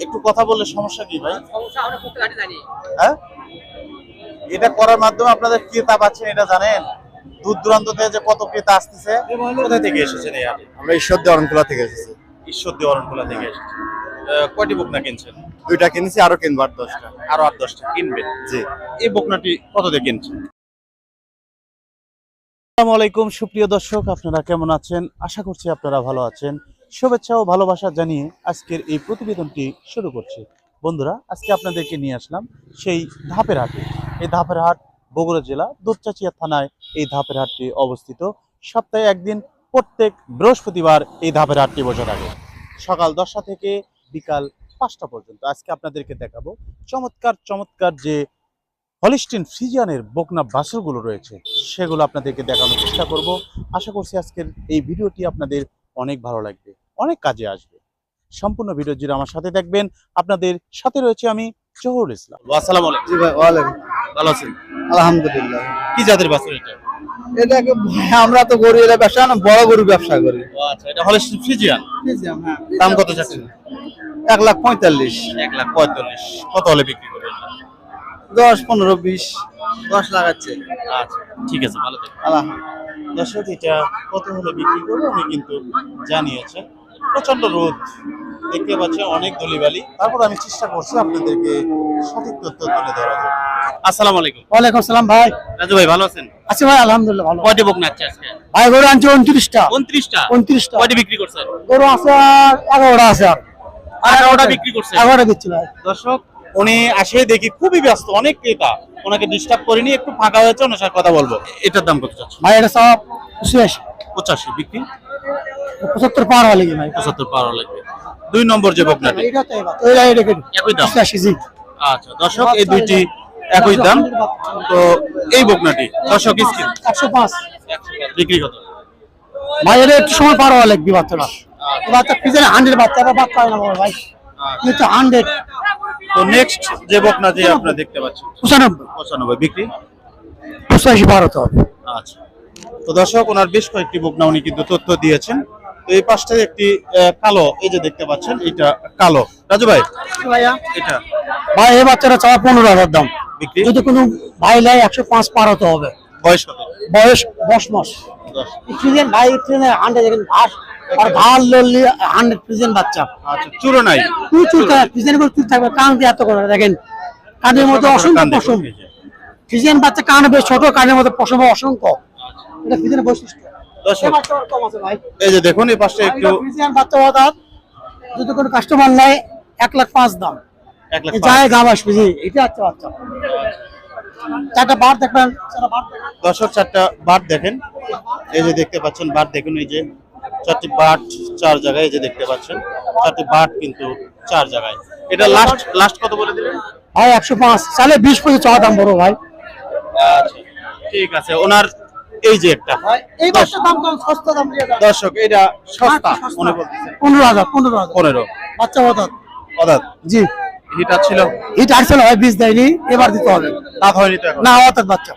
একটু কথা বললে সমস্যা কি ভাই? সমস্যা আমরা করতে পারি জানি হ্যাঁ? এটা করার মাধ্যমে আপনাদের ক্রেতা পাচ্ছেন এটা জানেন? দূর দূরান্ত থেকে যে কত ক্রেতা আসতেছে। কোথা থেকে এসেছেন এই হাটে? আমরা ঈশ্বর দিয়ে অরণখোলা থেকে এসেছি। ঈশ্বর দেওয়ারণখোলা থেকে এসেছেন। আহ, কয়টি বকনা কিনছেন? দুইটা কিনেছি আরও কিনবো আট দশটা। আরও আট দশটা কিনবেন? জি। এই বকনাটি কত দিয়ে কিনছেন? আসসালামু আলাইকুম সুপ্রিয় দর্শক আপনারা কেমন আছেন? আশা করছি আপনারা ভালো আছেন। শুভেচ্ছা ও ভালোবাসা জানিয়ে আজকের এই প্রতিবেদনটি শুরু করছি। বন্ধুরা, আজকে আপনাদেরকে নিয়ে আসলাম সেই ধাপের হাটে। এই ধাপের হাট বগুড়া জেলা দুপচাচিয়া থানায় এই ধাপের হাটটি অবস্থিত। সপ্তাহে একদিন, প্রত্যেক বৃহস্পতিবার এই ধাপের হাটটি বসে থাকে সকাল দশটা থেকে বিকাল পাঁচটা পর্যন্ত। আজকে আপনাদেরকে দেখাবো চমৎকার চমৎকার যে হলিস্টিন ফ্রিজিয়ানের বকনা বাছুরগুলো রয়েছে, সেগুলো আপনাদেরকে দেখানোর চেষ্টা করব। আশা করছি আজকের এই ভিডিওটি আপনাদের অনেক ভালো লাগবে অনেক কাজে আসবে। সম্পূর্ণ ভিডিও জুড়ে আমার সাথে দেখবেন আপনাদের সাথে রয়েছে আমি জহুরুল ইসলাম। আসসালামু আলাইকুম। জি ভাই ওয়ালাইকুম ভালো আছেন? আলহামদুলিল্লাহ। কি জাতের বাছুর এটা? এটাকে আমরা তো গরু এরা ব্যবসা না বড় গরু ব্যবসা করি। আচ্ছা এটা হলিস্টিন ফ্রিজিয়ান হ্যাঁ। দাম কত চাচ্ছেন? এক লাখ পঁয়তাল্লিশ। এক লাখ পঁয়তাল্লিশ। কত হলে বিক্রি করবেন? দশ পনেরো বিশ। দশ লাগাচ্ছে আচ্ছা ঠিক আছে ভালো থাকবেন। আলহামদুলিল্লাহ দর্শক এটা কত হলে বিক্রি করব উনি কিন্তু জানিয়েছেন প্রচণ্ড রোদ দেখতে পাচ্ছেন অনেক দলিবালি তারপর আমি চেষ্টা করছি আপনাদেরকে সঠিক তথ্য তুলে ধরার জন্য। আসসালামু আলাইকুম। ওয়ালাইকুম সালাম ভাই। রাজু ভাই ভালো আছেন? আছি ভাই আলহামদুলিল্লাহ ভালো। কয়টি বুক নাচ্ছে আজকে? ভাই গরু আনছি উনত্রিশটা। উনত্রিশটা? উনত্রিশটা। কয়টি বিক্রি করছেন? গরু আছে আর এগারোটা আছে আর। এগারোটা বিক্রি করছেন? ভাই। দর্শক উনি আসে দেখি খুবই ব্যস্ত অনেক ক্রেতা। ওনাকে ডিস্টার্ব করিনি একটু ফাঁকা হয়েছে ওনার সাথে কথা বলব। এটার দাম কত চাচ্ছ ভাই এটা সব পঁচিশ। পঁচাশি বিক্রি? পঁচাত্তর পার হলে কি ভাই। পঁচাত্তর পাওয়া লাগবে। দুই নম্বর যে বকনাটি একই দাম? আচ্ছা দর্শক এই দুইটি একই দাম। তো এই বকনাটি দর্শক স্কিন একশো পাঁচ। বিক্রি কত? ভাই এটা একটু সময় পার হওয়া লাগবে বাচ্চাটা এই বাচ্চা পিছনে হান্ড্রেড বাচ্চা বাচ্চা হয় না ভাই। কিন্তু হান্ড্রেড তো নেক্সট যে আপনারা দেখতে পাচ্ছেন। পঁচানব্বই। পঁচানব্বই। বিক্রি? পঁচাশি পার হতে হবে। আচ্ছা। তো দর্শক ওনার বেশ কয়েকটি বকনা উনি কিন্তু তথ্য দিয়েছেন। তো এই পাশটায় একটি কালো এই যে দেখতে পাচ্ছেন এটা কালো। রাজু ভাই? ভাইয়া। এটা? ভাই এই চাওয়া পনেরো হাজার দাম। বিক্রি? যদি কোনো ভাই লাই একশো পাঁচ পার হতে হবে। বয়স কত? বয়স দশ মাস। প্রেজেন্ট ভাই প্রেজেন্ট হান্ড্রেড দেখেন ঘাস আর ঘাস লড়লি হান্ড্রেড প্রেজেন্ট বাচ্চা। আচ্ছা চুরো নাই তুই চুল থাকে প্রেজেন্ট করে চুল থাকবে। কান দিয়ে এত করে দেখেন। কানের মধ্যে অসংখ্য পশম। প্রেজেন্ট বাচ্চা কান বেশ ছোট কানের মধ্যে পশম অসংখ্য। এটা প্রেজেন্ট বৈশিষ্ট্য। এই বাচ্চা যে দেখুন এই একটু যদি কোনো কাস্টমার নেয় এক লাখ পাঁচ দাম। এক লাখ যায় গাম আসবে এটা আছে বাচ্চা। চারটা বার দেখবেন বার দর্শক চারটা বাট দেখেন। এই যে দেখতে পাচ্ছেন বাট দেখুন এই যে চারটি বাট চার জায়গায় এই যে দেখতে পাচ্ছেন চারটি বাট কিন্তু চার জায়গায়। এটা লাস্ট লাস্ট কত বলে দিলেন? ভাই একশো পাঁচ। চালে বিশ পঁচিশ চাওয়া দাম বড় ভাই। আচ্ছা ঠিক আছে। ওনার এই যে একটা। এই বাচ্চার দাম কম সস্তা দাম দিয়ে দর্শক এটা সস্তা মনে বলতেছে পনেরো হাজার পনেরো হাজার। পনেরো। বাচ্চা হঠাৎ অর্থাৎ জি। হিট ছিল এটা আসলে হয় বীজ দেয়নি এবার দিতে হবে। দাঁত হয়নি তো এখন? না অর্থাৎ বাচ্চা।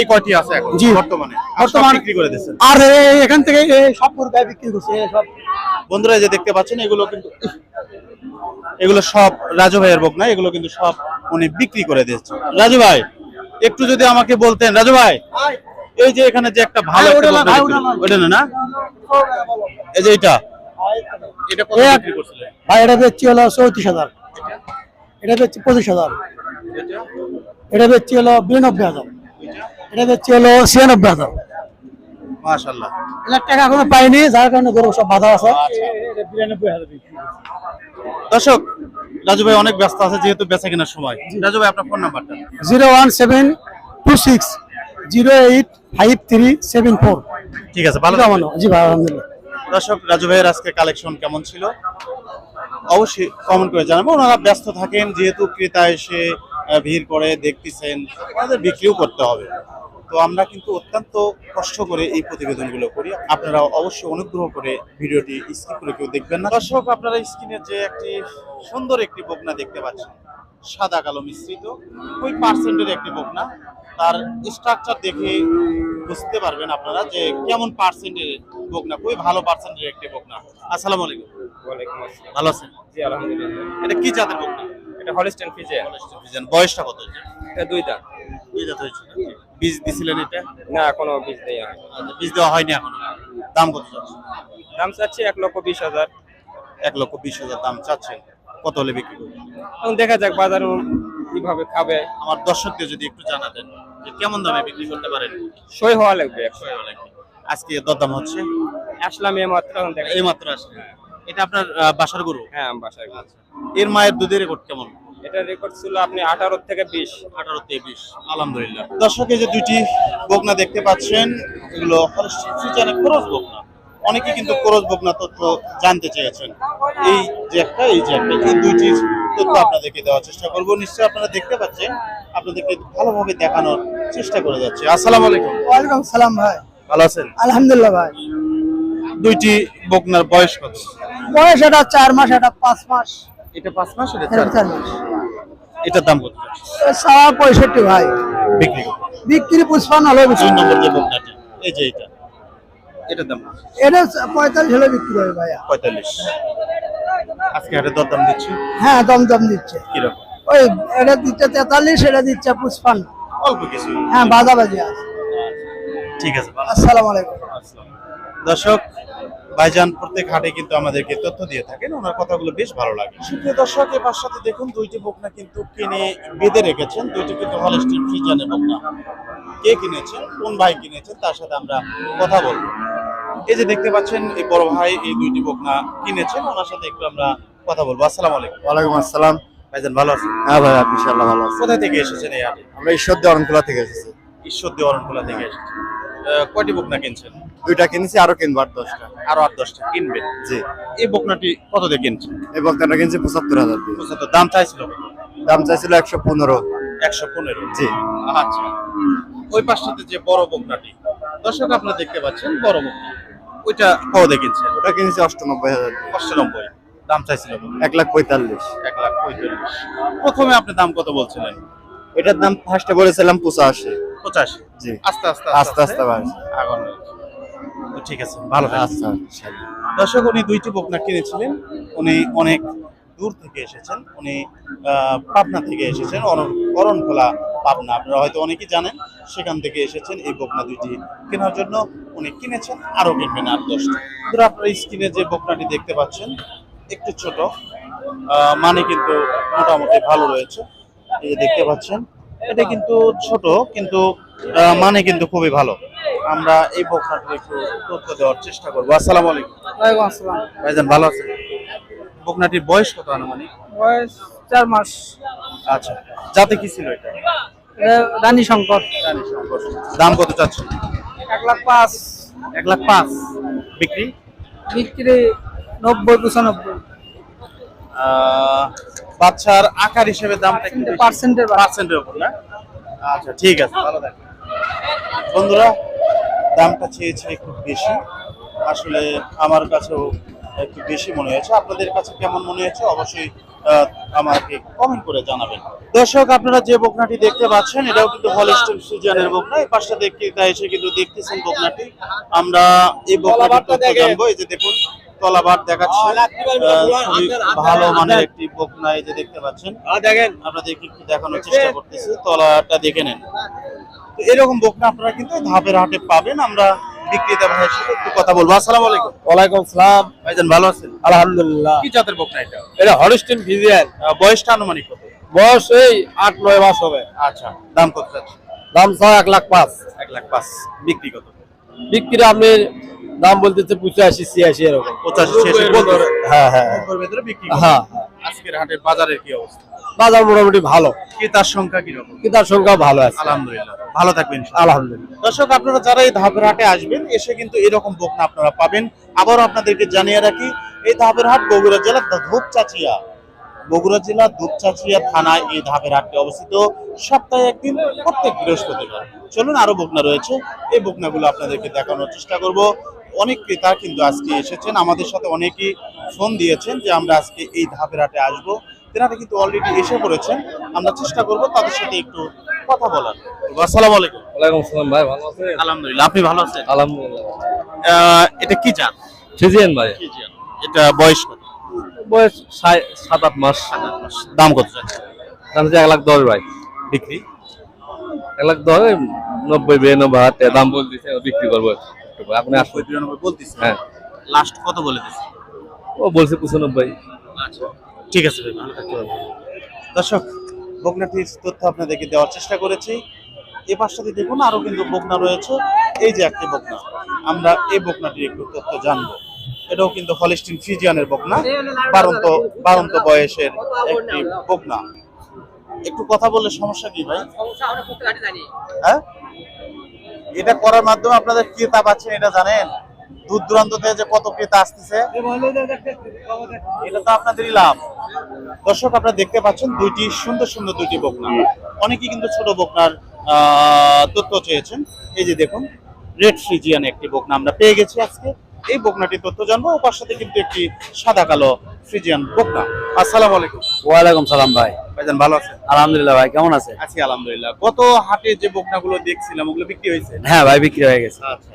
এই কয়টি আছে এখন জি। বর্তমানে? বিক্রি করে আর এখান থেকে সব গরু গায়ে বিক্রি করছে সব। বন্ধুরা যে দেখতে পাচ্ছেন এগুলো কিন্তু এগুলো সব রাজু ভাইয়ের বক না এগুলো কিন্তু সব উনি বিক্রি করে দিয়েছে। রাজু ভাই একটু যদি আমাকে বলতেন রাজু ভাই এই যে এখানে যে একটা ভালো ওটা না না? এই যে এটা। এটা কত এক- বিক্রি করছিলেন? ভাই এটা বেচছি হলো চৌত্রিশ হাজার। এটা বেচছি পঁচিশ হাজার। এটা? এটা বেচছি হলো বিরানব্বই হাজার। এটা বেচছি হলো ছিয়ানব্বই হাজার। মাশাআল্লাহ। এলাখ টাকা এখনও পাইনি যার কারণে গরু সব বাধা আছে। করছি। দর্শক রাজু ভাই অনেক ব্যস্ত আছে যেহেতু বেচা কেনার সময়। রাজু ভাই আপনার ফোন নাম্বারটা? Zero one seven two six zero eight five three seven four. ঠিক আছে ভালো। জি ভাই আলহামদুলিল্লাহ। দর্শক, রাজু ভাইয়ের আজকে কালেকশন কেমন ছিল? অবশ্যই কমেন্ট করে জানাব ওনারা ব্যস্ত থাকেন, যেহেতু ক্রেতা এসে ভিড় করে, দেখতেছেন ওনাদের বিক্রিও করতে হবে। তো আমরা কিন্তু অত্যন্ত কষ্ট করে এই প্রতিবেদনগুলো করি। আপনারা অবশ্যই অনুগ্রহ করে ভিডিওটি স্কিপ করে কেউ দেখবেন না। দর্শক, আপনারা স্ক্রিনে যে একটি সুন্দর একটি বকনা দেখতে পাচ্ছেন, সাদা কালো মিশ্রিত, ওই পার্সেন্টের একটি বকনা। তার স্ট্রাকচার দেখে বুঝতে পারবেন আপনারা যে কেমন পার্সেন্টের বকনা খুবই ভালো পার্সেন্টের একটি বকনা। আসসালামু আলাইকুম। ওয়ালাইকুম আসসালাম। ভালো আছেন? জি আলহামদুলিল্লাহ। এটা কি জাতের বকনা? এটা হলিস্টেন ফিজে ফিজিয়ান বয়সটা কত এটা দুই দাঁত। দুই জাত হয়েছে? বীজ দিছিলেন এটা? না কোনো বীজ নেই আর। আচ্ছা, বীজ দেওয়া হয়নি এখনও। দাম কত চাচ্ছে দাম চাচ্ছি এক লক্ষ বিশ হাজার। এক লক্ষ বিশ হাজার দাম চাচ্ছেন। কত হলে বিক্রি করবেন? এখন দেখা যাক বাজার কীভাবে খাবে। আমার দর্শকদের যদি একটু জানাতেন। কেমন দামে বিক্রি করতে পারেন? সই হওয়া লাগবে। একশো আজকে দরদাম হচ্ছে? আসলাম এই মাত্র এই মাত্র আসলে এটা আপনার বাসার গরু? হ্যাঁ আমি বাসায় এর মায়ের দুধের রেকর্ড কেমন? এটা রেকর্ড ছিল আপনি আঠারো থেকে বিশ। আঠারো থেকে বিশ। আলহামদুলিল্লাহ। দর্শকে যে দুইটি বকনা দেখতে পাচ্ছেন এগুলো ফিচারে খরচ বকনা। অনেকে কিন্তু খরচ বকনা তথ্য জানতে চেয়েছেন। এই যে একটা এই যে একটা এই দুইটির তথ্য আপনাদেরকে দেওয়ার চেষ্টা করব। নিশ্চয়ই আপনারা দেখতে পাচ্ছেন আপনাদেরকে ভালোভাবে দেখানোর চেষ্টা করে যাচ্ছে। আসসালাম আলাইকুম। ওয়ালাইকুম সালাম ভাই। ভালো আছেন? আলহামদুলিল্লাহ ভাই। দুইটি বকনার বয়স কত? বয়স এটা চার মাস এটা পাঁচ মাস। এটা পাঁচ মাস এটা চার মাস। এটার দাম কত? সাড়ে পঁয়ষট্টি ভাই। বিক্রি বিক্রি পুষ্পান হলো দুই নম্বর যে বকনাটি এই যে এটা। এটার দাম? এটা পঁয়তাল্লিশ হলে বিক্রি হবে ভাইয়া। পঁয়তাল্লিশ। আজকে হাটে দরদাম দিচ্ছি? হ্যাঁ দম দম দিচ্ছে। কীরকম? ওই এটা দিচ্ছে তেতাল্লিশ এটা দিচ্ছে পুষ্পান অল্প কিছু। হ্যাঁ বাজাবাজি আছে। ঠিক আছে আসসালামু আলাইকুম। দর্শক ভাইজান প্রত্যেক হাটে কিন্তু আমাদেরকে তথ্য দিয়ে থাকেন। ওনার কথাগুলো বেশ ভালো লাগে। সুপ্রিয় দর্শক এবার সাথে দেখুন দুইটি বকনা কিন্তু কিনে বেঁধে রেখেছেন। দুইটি কিন্তু হলস্টিন ফ্রিজানের বকনা। কে কিনেছেন? কোন ভাই কিনেছেন? তার সাথে আমরা কথা বলব। এই যে দেখতে পাচ্ছেন এই বড় ভাই এই দুইটি বকনা কিনেছেন ওনার সাথে একটু আমরা কথা বলব। আসসালাম আলাইকুম। ওয়ালাইকুম আসসালাম। ভাইজান ভালো আছেন? হ্যাঁ ভাই আপনি ইনশাআল্লাহ ভালো আছেন। কোথায় থেকে এসেছেন এই হাটে? আমরা ঈশ্বর দিয়ে অরণখোলা থেকে এসেছি। ঈশ্বর দেওয়ারখোলা থেকে এসেছেন। আহ, কয়টি বকনা কিনছেন? দুইটা কিনেছি আরও কিনবো আট দশটা। আরও আট দশটা কিনবেন। জি। এই বকনাটি কত দিয়ে কিনছেন? এই বক্তাটা কিনছি পঁচাত্তর হাজার দিয়ে। তো দাম চাইছিল দাম চাইছিল একশো পনেরো। একশো পনেরো। জি। আচ্ছা। ওই পাশটাতে যে বড় বকনাটি দর্শক আপনারা দেখতে পাচ্ছেন বড় বকনা। ওইটা কত কিনছেন? ওটা কিনেছি অষ্টানব্বই হাজার অষ্টানব্বই। দাম চাইছিল এক লাখ পঁয়তাল্লিশ। এক লাখ পঁয়তাল্লিশ। প্রথমে আপনি দাম কত বলছিলেন? এটার দাম ফার্স্টে বলেছিলাম পঁচাশি। পঁচাশি? জি। আস্তে আস্তে আস্তে আস্তে আগানো ঠিক আছে ভালো থাকবেন। আচ্ছা দর্শক উনি দুইটি বকনা কিনেছিলেন। উনি অনেক দূর থেকে এসেছেন। উনি পাবনা থেকে এসেছেন। অরণখোলা পাবনা। আপনারা হয়তো অনেকেই জানেন সেখান থেকে এসেছেন এই বকনা দুইটি কেনার জন্য। উনি কিনেছেন আরও কিনবেন আর দশটা। ধরো আপনারা স্ক্রিনে যে বকনাটি দেখতে পাচ্ছেন একটু ছোট। মানে কিন্তু মোটামুটি ভালো রয়েছে। এই যে দেখতে পাচ্ছেন এটা কিন্তু ছোট কিন্তু মানে কিন্তু খুবই ভালো। আমরা এই বকনাটির একটু তথ্য দেওয়ার চেষ্টা করব। আসসালামু আলাইকুম। আসসালাম। ভাইজান ভালো আছেন? বকনাটির বয়স কত আনুমানিক? বয়স চার মাস। আচ্ছা যাতে কি ছিল এটা? রানী শঙ্কর। দাম কত চাচ্ছে? এক লাখ পাঁচ। এক লাখ পাঁচ। বিক্রি? বিক্রি নব্বই পঁচানব্বই। বাচ্চার আকার হিসেবে দামটা বেশি। পার্সেন্টের পার্সেন্টের উপর না? আচ্ছা ঠিক আছে ভালো থাকবেন বন্ধুরা দামটা চেয়েছে একটু বেশি। আসলে আমার কাছেও একটু বেশি মনে হয়েছে। আপনাদের কাছে কেমন মনে হয়েছে? অবশ্যই আমাকে কমেন্ট করে জানাবেন। দর্শক আপনারা যে বকনাটি দেখতে পাচ্ছেন এটাও কিন্তু হলস্টেন সিজনের বকনা। এই পাশটা দেখতে এসে কিন্তু দেখতেছেন বকনাটি। আমরা এই বকনাটি জানব। এই যে দেখুন তলাবার দেখাচ্ছে। খুবই ভালো মানের একটি বকনা এই যে দেখতে পাচ্ছেন। দেখেন। আপনাদেরকে একটু দেখানোর চেষ্টা করতেছি। তলাটা দেখে নেন। তো এরকম বকনা আপনারা কিন্তু ধাপের হাটে পাবেন। আমরা বিক্রেতা ভাইয়ের সাথে একটু কথা বলব। আসসালামু আলাইকুম। ওয়ালাইকুম সালাম। ভাইজান ভালো আছেন? আলহামদুলিল্লাহ। কি জাতের বকনা এটা? এটা হলিস্টেন ফিজিয়ান। বয়সটা আনুমানিক কত? বয়স এই আট নয় মাস হবে। আচ্ছা দাম কত যাচ্ছে? দাম ছয় এক লাখ পাঁচ। এক লাখ পাঁচ। বিক্রি কত? বিক্রি আপনি দাম বলতেছে পঁচাশি ছিয়াশি এরকম। পঁচাশি শেষে হ্যাঁ হ্যাঁ। হ্যাঁ। আজকের হাটের বাজারের কি অবস্থা? বাজার মোটামুটি ভালো। ক্রেতার সংখ্যা কীরকম? ক্রেতার সংখ্যা ভালো আছে। আলহামদুলিল্লাহ। ভালো থাকবেন আলহামদুলিল্লাহ। দর্শক আপনারা যারা এই ধাপের হাটে আসবেন এসে কিন্তু এরকম বকনা আপনারা পাবেন। আবারও আপনাদেরকে জানিয়ে রাখি এই ধাপের হাট বগুড়া জেলার ধূপচাচিয়া। বগুড়া জেলার ধূপচাচিয়া থানায় এই ধাপের হাটটি অবস্থিত। সপ্তাহে একদিন প্রত্যেক বৃহস্পতিবার। চলুন আরও বকনা রয়েছে। এই বকনাগুলো আপনাদেরকে দেখানোর চেষ্টা করব। অনেক ক্রেতা কিন্তু আজকে এসেছেন আমাদের সাথে অনেকেই ফোন দিয়েছেন যে আমরা আজকে এই ধাপের হাটে আসব। তেনারা কিন্তু অলরেডি এসে পড়েছেন আমরা চেষ্টা করব তাদের সাথে একটু কথা বলার। আসসালামু আলাইকুম। ওয়ালাইকুম আসসালাম ভাই ভালো আছেন? আলহামদুলিল্লাহ আপনি ভালো আছেন? আলহামদুলিল্লাহ। আহ, এটা কি জান ফিজিয়ান ভাই। কি এটা বয়স কত? বয়স সাত- সাত আট মাস। দাম কত দাম হচ্ছে এক লাখ দশ ভাই। বিক্রি? এক লাখ দশ নব্বই বিরানব্বই টাকা দাম বলতেছে বিক্রি করব। হ্যাঁ। লাস্ট কত বলে দিচ্ছি ও বলছে পঁচানব্বই। আচ্ছা। ঠিক আছে ভাই ভালো থাকতে পারবেন। দর্শক বগনাটির তথ্য আপনাদেরকে দেওয়ার চেষ্টা করেছি। এই পাশটাতে দেখুন আরও কিন্তু বকনা রয়েছে। এই যে একটি বকনা আমরা এই বকনাটির একটু তথ্য জানব। এটাও কিন্তু হলিস্টিন ফিজিয়ানের বকনা বারন্ত বারন্ত বয়সের একটি বকনা একটু কথা বললে সমস্যা কি ভাই? হ্যাঁ? এটা করার মাধ্যমে আপনাদের ক্রেতা পাচ্ছেন এটা জানেন? দূর দূরান্ত থেকে যে কত ক্রেতা আসতেছে, এটা তো আপনাদেরই লাভ। দর্শক, আপনারা দেখতে পাচ্ছেন দুইটি সুন্দর সুন্দর দুইটি বকনা। অনেকেই কিন্তু ছোট বকনার তথ্য চেয়েছেন। এই যে দেখুন, রেড সিজিয়ান একটি বকনা আমরা পেয়ে গেছি আজকে। এই বকনাটির তথ্য জানব। ওপার সাথে কিন্তু একটি সাদা কালো ফ্রিজিয়ান বকনা। আসসালামু আলাইকুম। ওয়ালাইকুম সালাম ভাই। ভাইজান ভালো আছেন? আলহামদুলিল্লাহ ভাই কেমন আছে আছি আলহামদুলিল্লাহ। গত হাটে যে বকনাগুলো দেখছিলাম ওগুলো বিক্রি হয়েছে? হ্যাঁ ভাই বিক্রি হয়ে গেছে। আচ্ছা।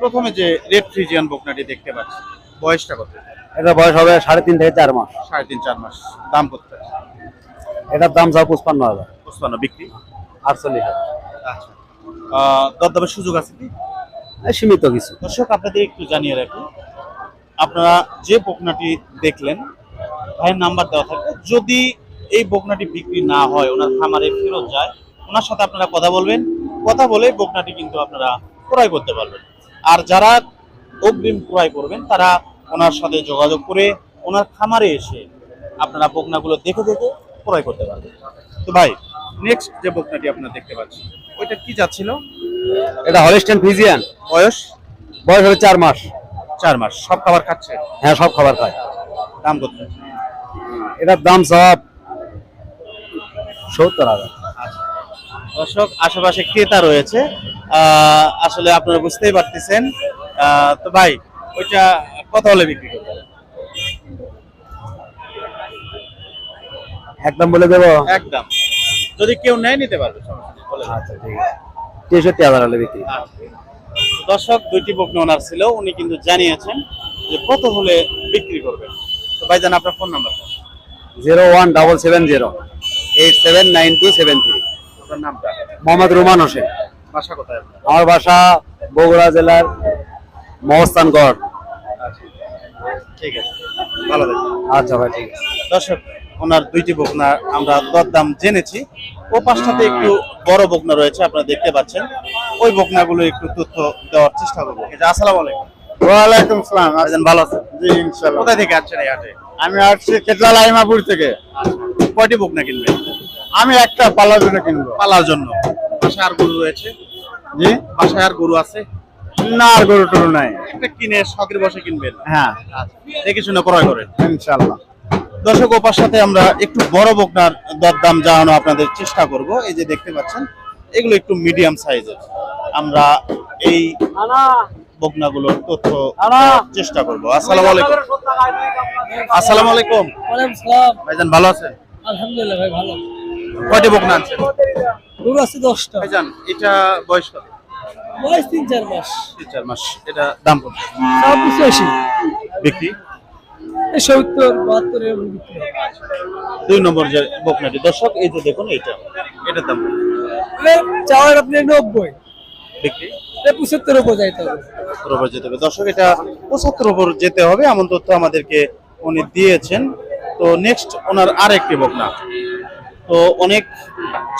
প্রথমে যে রেড ফ্রিজিয়ান বকনাটি দেখতে পাচ্ছি বয়সটা কত? এটা বয়স হবে সাড়ে তিন থেকে চার মাস। সাড়ে তিন চার মাস। দাম কত? এটার দাম সব পঁচপান্ন হাজার। পঁচপান্ন বিক্রি? আটচল্লিশ হাজার। আচ্ছা। দরদামের সুযোগ আছে কি? সীমিত কিছু। দর্শক, আপনাদের একটু জানিয়ে রাখি। আপনারা যে বকনাটি দেখলেন, ভাইয়ের নাম্বার দেওয়া থাকবে। যদি এই বকনাটি বিক্রি না হয়, ওনার খামারে ফেরত যায়, ওনার সাথে আপনারা কথা বলবেন। কথা বলে বকনাটি কিন্তু আপনারা ক্রয় করতে পারবেন। আর যারা অগ্রিম ক্রয় করবেন, তারা ওনার সাথে যোগাযোগ করে ওনার খামারে এসে আপনারা বকনাগুলো দেখে দেখে ক্রয় করতে পারবেন। তো ভাই নেক্সট যে বকনাটি আপনারা দেখতে পাচ্ছেন ওইটা কি যাচ্ছিল? এটা হলিস্টেন ফিজিয়ান বয়স? বয়স হবে চার মাস। চার মাস। সব খাবার খাচ্ছে? হ্যাঁ সব খাবার খায়। দাম কত? এটার দাম সব সত্তর হাজার। দর্শক আশেপাশে ক্রেতা রয়েছে। আহ, আসলে আপনারা বুঝতেই পারতেছেন। তো ভাই ওইটা কত হলে বিক্রি করবেন? একদম বলে দেবো। একদম। যদি কেউ নেয় নিতে পারবে। আচ্ছা ঠিক আছে। তেষট্টি হাজার হলে বিক্রি। আচ্ছা। দর্শক দুইটি বকনি ওনার ছিল উনি কিন্তু জানিয়েছেন যে কত হলে বিক্রি করবেন তো ভাই ভাইজান আপনার phone number zero one double seven zero eight seven nine two seven three. আপনার নামটা। মোহাম্মদ রুমান হোসেন। বাসা কোথায় আমার বাসা বগুড়া জেলার মহস্তানগড় ঠিক আছে। ভালো আচ্ছা ভাই ঠিক আছে। দর্শক ওনার দুইটি বকনা আমরা দরদাম জেনেছি। ও পাশটাতে একটু বড় বকনা রয়েছে আপনারা দেখতে পাচ্ছেন। ওই বকনাগুলো একটু তথ্য দেওয়ার চেষ্টা করব। আসসালামু আলাইকুম। ওয়ালাইকুম সালাম ভাইজান ভালো আছেন? জি ইনশাল্লাহ কোথায় থেকে আসছেন হাটে? আমি আসছি কেটলা লাইমাপুর থেকে। কয়টি বকনা কিনবেন? আমি একটা পালার জন্য কিনবো। পালার জন্য। বাসায় আর গরু রয়েছে? জি? বাসায় আর গরু আছে? না আর গরু টরু নাই। একটা কিনে শখের বসে কিনবেন। হ্যাঁ। দেখে শুনে ক্রয় করেন। ইনশাল্লাহ দর্শক ওপার সাথে আমরা একটু বড় বকনার দরদাম জানানো আপনাদের চেষ্টা করব। এই যে দেখতে পাচ্ছেন এগুলো একটু মিডিয়াম সাইজের। আমরা এই বকনাগুলোর তথ্য চেষ্টা করব। আসসালামু আলাইকুম। আসসালামু আলাইকুম। ভাইজান ভালো আছেন? আলহামদুলিল্লাহ ভাই ভালো। কয়টি বকনা আনছেন গরু আছে দশটা। ভাইজান এটা বয়স কত? বয়স তিন চার মাস। তিন চার মাস এটা দাম কত? বিক্রি? সত্তর বাহাত্তর এরকম বিক্রি দুই নম্বর যে বকনাটি দর্শক এই যে দেখুন এইটা। এটার দাম? মানে চাওয়ার আপনি নব্বই। বিক্রি? পঁচাত্তর উপর যাইতে হবে। উপর যেতে হবে। দর্শক এটা পঁচাত্তর উপর যেতে হবে এমন তথ্য আমাদেরকে উনি দিয়েছেন। তো নেক্সট ওনার আর একটি বকনা। তো অনেক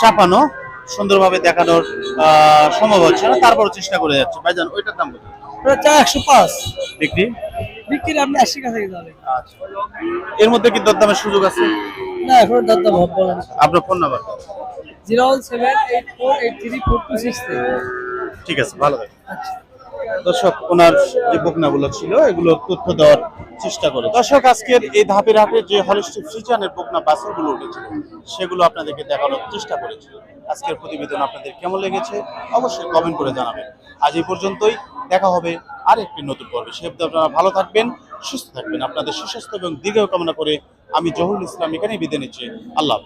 চাপানো সুন্দরভাবে দেখানোর আহ, সম্ভব হচ্ছে না। তারপর চেষ্টা করে যাচ্ছে। ভাইজান ওইটার দাম কত? চা একশো পাঁচ। বিক্রি? বিক্রি আপনি আশি যাবে। এর মধ্যে কি দরদামের সুযোগ আছে? না এখন ভাব আপনার phone number zero one seven eight four eight three four two six ঠিক আছে ভালো থাকবেন। দর্শক ওনার যে বকনাগুলো ছিল এগুলো তথ্য দেওয়ার চেষ্টা করে। দর্শক আজকের এই ধাপের হাটে যে হলিস্টিক ফ্রিচানের বকনা বাছরগুলো উঠেছিল সেগুলো আপনাদেরকে দেখানোর চেষ্টা করেছি। আজকের প্রতিবেদন আপনাদের কেমন লেগেছে অবশ্যই কমেন্ট করে জানাবেন। আজ এই পর্যন্তই। দেখা হবে আর একটি নতুন পর্বে। সে আপনারা ভালো থাকবেন, সুস্থ থাকবেন। আপনাদের সুস্বাস্থ্য এবং দীর্ঘ কামনা করে আমি জহুরুল ইসলাম এখানেই বিদায় নিচ্ছি। আল্লাহ